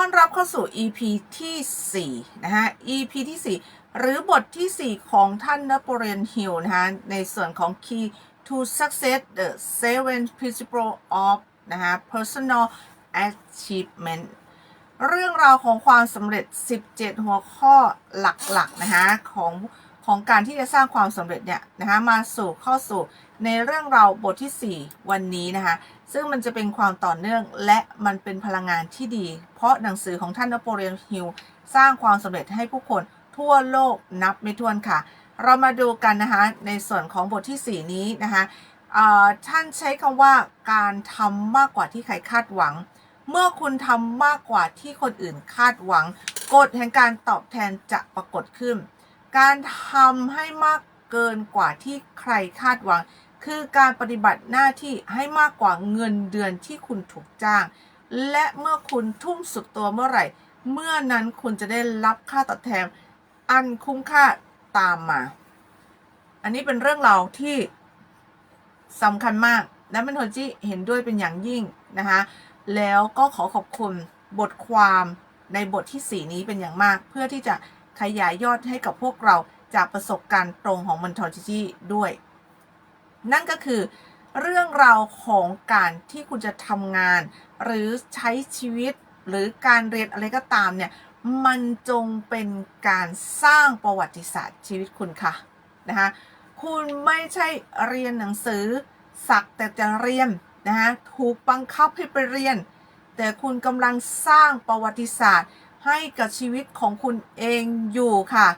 อนรับเข้าสู่ EP ที่ 4 นะฮะ EP ที่ 4 หรือบทที่ 4 ของท่านนโปเลียนฮิลนะฮะในส่วนของ Key to Success the Seven Principles of นะฮะ Personal Achievement เรื่องราวของความสำเร็จ 17 หัวข้อหลักๆนะฮะของของการที่จะสร้างความสำเร็จเนี่ยนะคะมาสู่เข้าสู่ในเรื่องราวบทที่ 4 วันนี้นะคะ ซึ่งมันจะเป็นความต่อเนื่องและมันเป็นพลังงานที่ดี เพราะหนังสือของท่านนโปเลียนฮิลสร้างความสำเร็จให้ผู้คนทั่วโลกนับไม่ถ้วนค่ะ เรามาดูกันนะคะในส่วนของบทที่ 4 นี้นะคะท่านใช้คำว่าการทำมากกว่าที่ใครคาดหวัง เมื่อคุณทำมากกว่าที่คนอื่นคาดหวังกฎแห่งการตอบแทนจะปรากฏขึ้น การทำให้มากเกินกว่าที่ใครคาดหวัง คือการปฏิบัติหน้าที่ให้มากกว่าเงินเดือนที่คุณถูกจ้าง และเมื่อคุณทุ่มสุดตัวเมื่อไหร่ เมื่อนั้นคุณจะได้รับค่าตอบแทน อันคุ้มค่าตามมา อันนี้เป็นเรื่องราวที่สำคัญมาก และมันโทจิเห็นด้วยเป็นอย่างยิ่งนะคะแล้วก็ขอขอบคุณบทความในบทที่ 4 นี้เป็นอย่างมาก เพื่อที่จะขยายยอดให้กับพวกเราจากประสบการณ์ตรงของมันโทจิด้วย นั่นก็คือเรื่องราวของการที่คุณจะทำงาน หรือใช้ชีวิตหรือการเรียนอะไรก็ตามเนี่ยมันจงเป็นการสร้างประวัติศาสตร์ชีวิตคุณค่ะนะคะคุณไม่ใช่เรียนหนังสือสักแต่จะเรียนนะคะถูกบังคับให้ไปเรียน แต่คุณกำลังสร้างประวัติศาสตร์ให้กับชีวิตของคุณเองอยู่ค่ะ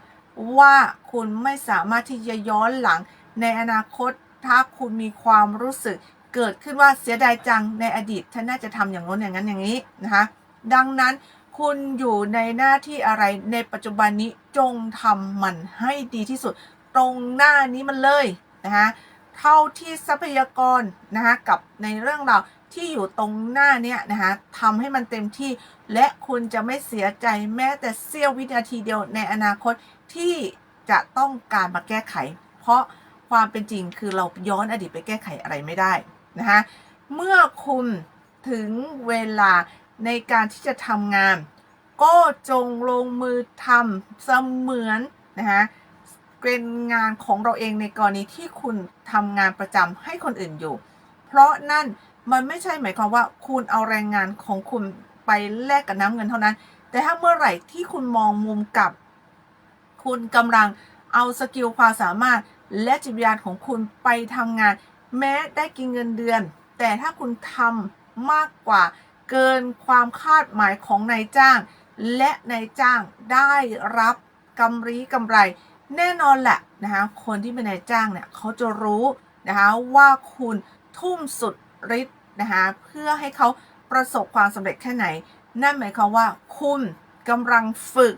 ว่าคุณไม่สามารถที่จะย้อนหลังในอนาคต ถ้าคุณมีความรู้สึกเกิดขึ้นว่าเสียดายจังในอดีตฉันน่าจะทำอย่างโน้นอย่างนั้นอย่างนี้นะคะดังนั้นคุณอยู่ในหน้าที่อะไรในปัจจุบันนี้จงทำมันให้ดีที่สุด ตรงหน้านี้มันเลยนะคะเท่าที่ทรัพยากรนะคะกับในเรื่องราวที่อยู่ตรงหน้าเนี้ยนะคะทำให้มันเต็มที่ และคุณจะไม่เสียใจแม้แต่เสี้ยววินาทีเดียวในอนาคตที่จะต้องการมาแก้ไข เพราะ ความเป็นจริงคือเราย้อนอดีตไปแก้ไขอะไรไม่ได้นะคะเมื่อคุณถึงเวลาในการที่จะทำงาน ก็จงลงมือทำเสมือนนะคะเป็นงานของเราเองในกรณีที่คุณทำงานประจำให้คนอื่นอยู่ เพราะนั่นมันไม่ใช่หมายความว่าคุณเอาแรงงานของคุณไปแลกกับน้ำเงินเท่านั้น แต่ถ้าเมื่อไหร่ที่คุณมองมุมกลับ คุณกำลังเอาสกิลความสามารถ และจิตวิญญาณของคุณไปทำงาน แม้ได้กินเงินเดือน แต่ถ้าคุณทำมากกว่าเกินความคาดหมายของนายจ้าง และนายจ้างได้รับกำไรกำไร แน่นอนแหละนะคะคนที่เป็นนายจ้างเนี่ยเขาจะรู้นะคะว่าคุณทุ่มสุดฤทธิ์นะคะเพื่อให้เขาประสบความสำเร็จแค่ไหน นั่นหมายความว่าคุณกำลังฝึก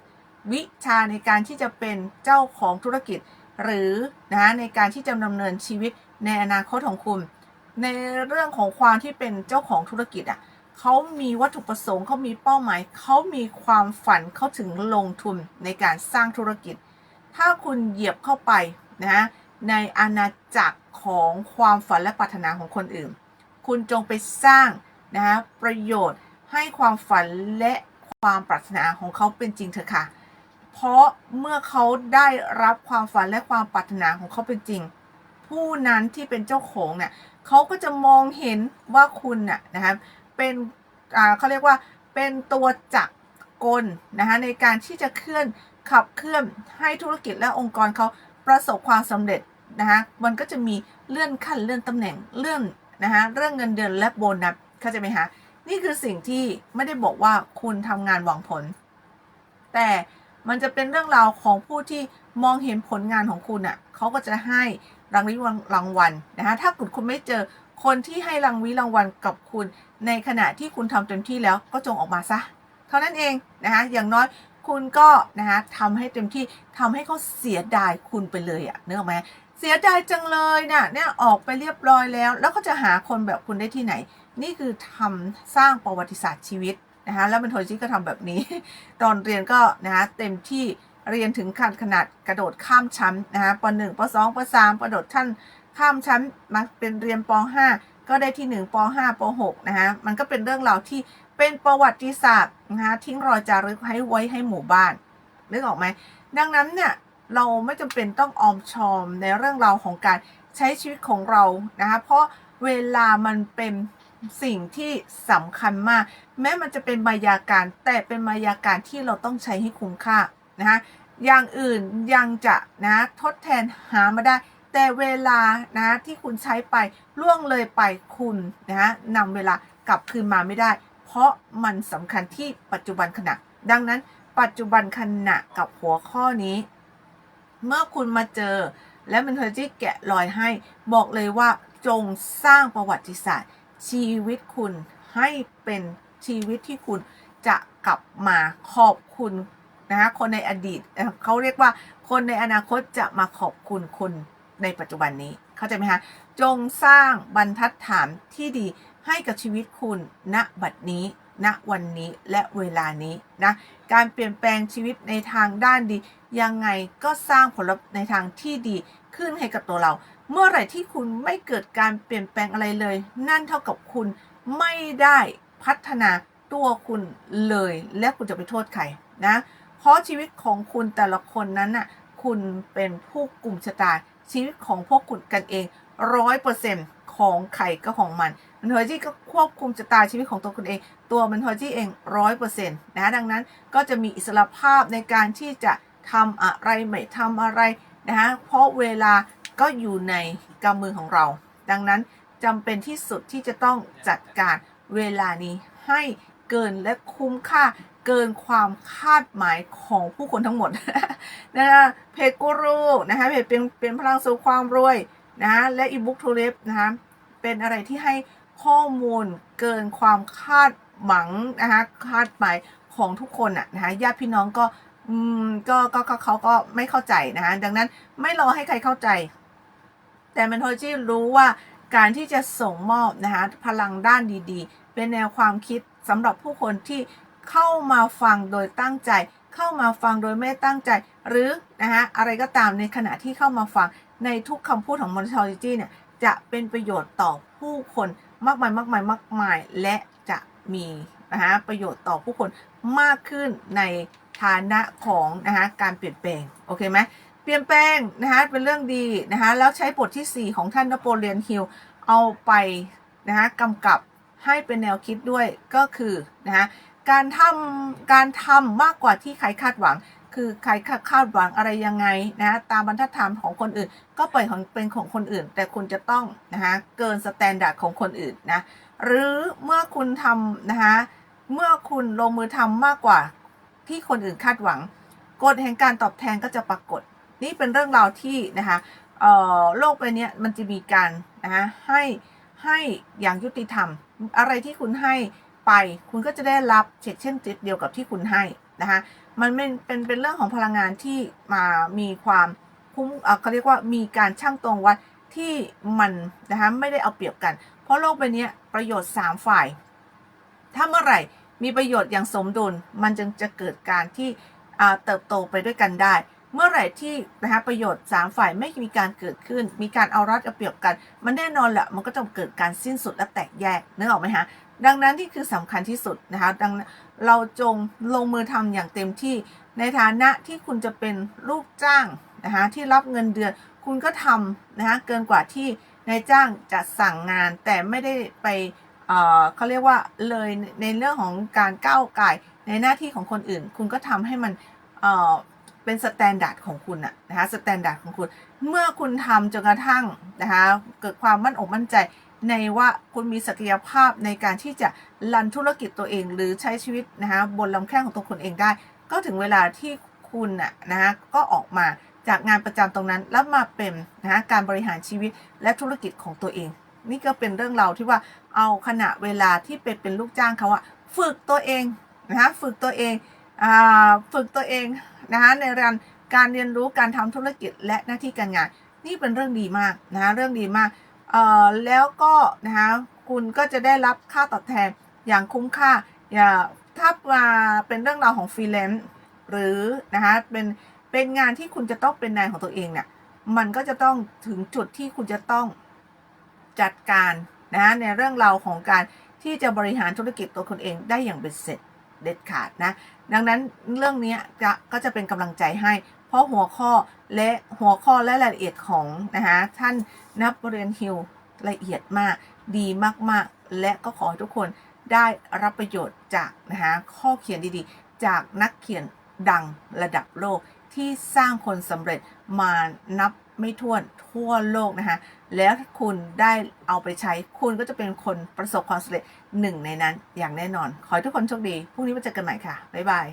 วิชาในการที่จะเป็นเจ้าของธุรกิจ หรือนะคะในการที่จะดำเนินชีวิตในอนาคตของคุณ ในเรื่องของความที่เป็นเจ้าของธุรกิจอะเขามีวัตถุประสงค์เขามีเป้าหมายเขามีความฝันเขาถึงลงทุนในการสร้างธุรกิจ ถ้าคุณเหยียบเข้าไปนะในอาณาจักรของความฝันและปรารถนาของคนอื่น คุณจงไปสร้างนะคะประโยชน์ให้ความฝันและความปรารถนาของเขาเป็นจริงเถอะค่ะ เพราะเมื่อเขาได้รับความฝันและความปรารถนาของเขาเป็นจริง ผู้นั้นที่เป็นเจ้าของเนี่ยเขาก็จะมองเห็นว่าคุณน่ะนะคะเป็นเขาเรียกว่าเป็นตัวจักรกลนะคะในการที่จะเคลื่อนขับเคลื่อนให้ธุรกิจและองค์กรเขาประสบความสำเร็จนะคะมันก็จะมีเลื่อนขั้นเลื่อนตำแหน่งเลื่อนนะคะเรื่องเงินเดือนและโบนัสเข้าใจไหมคะนี่คือสิ่งที่ไม่ได้บอกว่าคุณทำงานหวังผล แต่ มันจะเป็นเรื่องราวของผู้ที่มองเห็นผลงานของคุณอะ่ะเขาก็จะให้รางวัลรางวัลนะคะถ้าคุณคุณไม่เจอคนที่ให้รางวิรางวัลกับคุณ ในขณะที่คุณทำเต็มที่แล้วก็จงออกมาซะ เท่านั้นเองนะคะอย่างน้อยคุณก็นะคะทำให้เต็มที่ทำให้เขาเสียดายคุณไปเลยอะเนื้ออกไหมเสียดายจังเลยนะ่ะเนี่ยออกไปเรียบร้อยแล้ว แล้วก็จะหาคนแบบคุณได้ที่ไหน นี่คือทำสร้างประวัติศาสตร์ชีวิต นะคะแล้วมันโทจิก็ทำแบบนี้ ตอนเรียนก็นะคะเต็มที่เรียนถึงขั้นขนาดกระโดดข้ามชั้นนะคะป .1 ป .2 ป .3 กระโดดชั้นข้ามชั้นมาเป็นเรียนป .5 ก็ได้ที่1ป .5 ป .6 นะคะมันก็เป็นเรื่องราวที่เป็นประวัติศาสตร์นะคะทิ้งรอยจารึกให้ไว้ให้หมู่บ้านนึกออกไหมดังนั้นเนี่ยเราไม่จำเป็นต้องออมชอมในเรื่องราวของการใช้ชีวิตของเรานะคะเพราะเวลามันเป็น สิ่งที่สำคัญมาก แม้มันจะเป็นมายาการแต่เป็นมายาการที่เราต้องใช้ให้คุ้มค่านะคะอย่างอื่นยังจะนะทดแทนหามาได้ แต่เวลานะที่คุณใช้ไปล่วงเลยไปคุณนะนำเวลากลับคืนมาไม่ได้ เพราะมันสำคัญที่ปัจจุบันขณะ ดังนั้นปัจจุบันขณะกับหัวข้อนี้ เมื่อคุณมาเจอและมันเทอร์จี้แกะรอยให้ บอกเลยว่าจงสร้างประวัติศาสตร์ ชีวิตคุณให้เป็นชีวิตที่คุณจะกลับมาขอบคุณนะคะคนในอดีตเขาเรียกว่าคนในอนาคตจะมาขอบคุณคุณในปัจจุบันนี้ เข้าใจไหมคะ จงสร้างบรรทัดฐานที่ดีให้กับชีวิตคุณณบัดนี้ณวันนี้และเวลานี้นะ การเปลี่ยนแปลงชีวิตในทางด้านดี ยังไงก็สร้างผลลัพธ์ในทางที่ดีขึ้นให้กับตัวเรา เมื่อไหร่ที่คุณไม่เกิดการเปลี่ยนแปลงอะไรเลย นั่นเท่ากับคุณไม่ได้พัฒนาตัวคุณเลย และคุณจะไปโทษใครนะ เพราะชีวิตของคุณแต่ละคนนั้นน่ะคุณเป็นผู้กลุ่มชะตาชีวิตของพวกคุณกันเองร้อยเปอร์เซ็นต์ของใครก็ของมันมันเฮอร์จี้ก็ควบคุมชะตาชีวิตของตัวคุณเอง ตัวมันเฮอร์จี้เองร้อยเปอร์เซ็นต์นะดังนั้นก็จะมีอิสรภาพในการที่จะทำอะไรไม่ทำอะไรนะฮะเพราะเวลา ก็อยู่ในกำมือของเรา ดังนั้นจำเป็นที่สุดที่จะต้องจัดการเวลานี้ให้เกินและคุ้มค่าเกินความคาดหมายของผู้คนทั้งหมดนะคะเพจกูรูนะคะเพจเป็นเป็นพลังสู่ความรวยนะและอีบุ๊กทูเล็บนะคะเป็นอะไรที่ให้ข้อมูลเกินความคาดหวังนะคะคาดหมายของทุกคนอะนะคะญาติพี่น้องก็อืมก็ก็เขาก็ไม่เข้าใจนะคะดังนั้นไม่รอให้ใครเข้าใจ แต่มันโทจิรู้ว่าการที่จะส่งมอบนะคะพลังด้านดีๆ เป็นแนวความคิดสำหรับผู้คนที่เข้ามาฟังโดยตั้งใจ เข้ามาฟังโดยไม่ตั้งใจ หรือนะคะอะไรก็ตามในขณะที่เข้ามาฟังในทุกคำพูดของ m o n t o l o g y เนี่ยจะเป็นประโยชน์ต่อผู้คนมากมายมากมายมากมาย และจะมีนะคะประโยชน์ต่อผู้คนมากขึ้นในฐานะของนะคะการเปลี่ยนแปลง โอเคไหม เปลี่ยนแปลงนะคะเป็นเรื่องดีนะคะแล้วใช้บทที่ 4 ของท่านนโปเลียนฮิลเอาไปนะคะกำกับให้เป็นแนวคิดด้วยก็คือนะคะการทำการทำมากกว่าที่ใครคาดหวัง คือใครคาดหวังอะไรยังไงนะตามบรรทัดฐานของคนอื่น ก็ปล่อยของเป็นของคนอื่น แต่คุณจะต้องนะคะเกินสแตนดาร์ดของคนอื่นนะหรือเมื่อคุณทำนะคะเมื่อคุณลงมือทำมากกว่าที่คนอื่นคาดหวังกฎแห่งการตอบแทนก็จะปรากฏ นี่เป็นเรื่องราวที่นะคะโลกใบนี้มันจะมีการนะคะให้ให้อย่างยุติธรรม อะไรที่คุณให้ไป คุณก็จะได้รับเช่นเช่นเดียวกับที่คุณให้นะคะมันเป็นเป็นเป็นเรื่องของพลังงานที่มามีความคุ้มเขาเรียกว่ามีการช่างตรงวัดที่มันนะคะไม่ได้เอาเปรียบกัน เพราะโลกใบนี้ประโยชน์ 3 ฝ่าย ถ้าเมื่อไหร่มีประโยชน์อย่างสมดุล มันจึงจะเกิดการที่เติบโตไปด้วยกันได้ เมื่อไหร่ที่นะคะประโยชน์ 3 ฝ่ายไม่มีการเกิดขึ้น มีการเอารัดเอาเปรียบกัน มันแน่นอนแหละมันก็จะเกิดการสิ้นสุดและแตกแยกนึกออกไหมฮะดังนั้นที่คือสำคัญที่สุดนะคะดังเราจงลงมือทำอย่างเต็มที่ในฐานะที่คุณจะเป็นลูกจ้างนะคะที่รับเงินเดือน คุณก็ทำนะคะเกินกว่าที่นายจ้างจะสั่งงานแต่ไม่ได้ไปเออเขาเรียกว่าเลยในเรื่องของการก้าวไก่ในหน้าที่ของคนอื่น คุณก็ทำให้มัน เป็นสแตนดาร์ดของคุณอะนะคะสแตนดาร์ดของคุณ เมื่อคุณทำจนกระทั่งนะคะเกิดความมั่นอกมั่นใจในว่าคุณมีศักยภาพในการที่จะรันธุรกิจตัวเอง หรือใช้ชีวิตนะคะบนลำแข้งของตัวคุณเองได้ ก็ถึงเวลาที่คุณน่ะนะคะก็ออกมาจากงานประจำตรงนั้นแล้วมาเป็นนะคะการบริหารชีวิตและธุรกิจของตัวเอง นี่ก็เป็นเรื่องเราที่ว่าเอาขณะเวลาที่เป็นเป็นลูกจ้างเขาอะฝึกตัวเองนะคะฝึกตัวเองอ่าฝึกตัวเอง นะคะในเรื่องการเรียนรู้การทำธุรกิจและหน้าที่การงาน นี่เป็นเรื่องดีมากนะคะเรื่องดีมากเอ่อแล้วก็นะคะคุณก็จะได้รับค่าตอบแทนอย่างคุ้มค่าอย่าถ้ามาเป็นเรื่องราวของฟรีแลนซ์หรือนะคะเป็นเป็นงานที่คุณจะต้องเป็นนายของตัวเองเนี่ยมันก็จะต้องถึงจุดที่คุณจะต้องจัดการนะะในเรื่องราวของการที่จะบริหารธุรกิจตัวคุณเองได้อย่างเป็นเสร็จ เด็ดขาดนะ ดังนั้นเรื่องนี้จะก็จะเป็นกำลังใจให้ เพราะหัวข้อและหัวข้อและรายละเอียดของนะคะท่านนับเรียนฮิลละเอียดมากดีมากๆ และก็ขอให้ทุกคนได้รับประโยชน์จากนะคะข้อเขียนดีๆ จากนักเขียนดังระดับโลกที่สร้างคนสำเร็จมานับ ไม่ท้วนทั่วโลกนะคะ แล้วถ้าคุณได้เอาไปใช้ คุณก็จะเป็นคนประสบความสำเร็จหนึ่งในนั้นอย่างแน่นอน ขอให้ทุกคนโชคดี พรุ่งนี้มาเจอกันใหม่ค่ะ บ๊ายบาย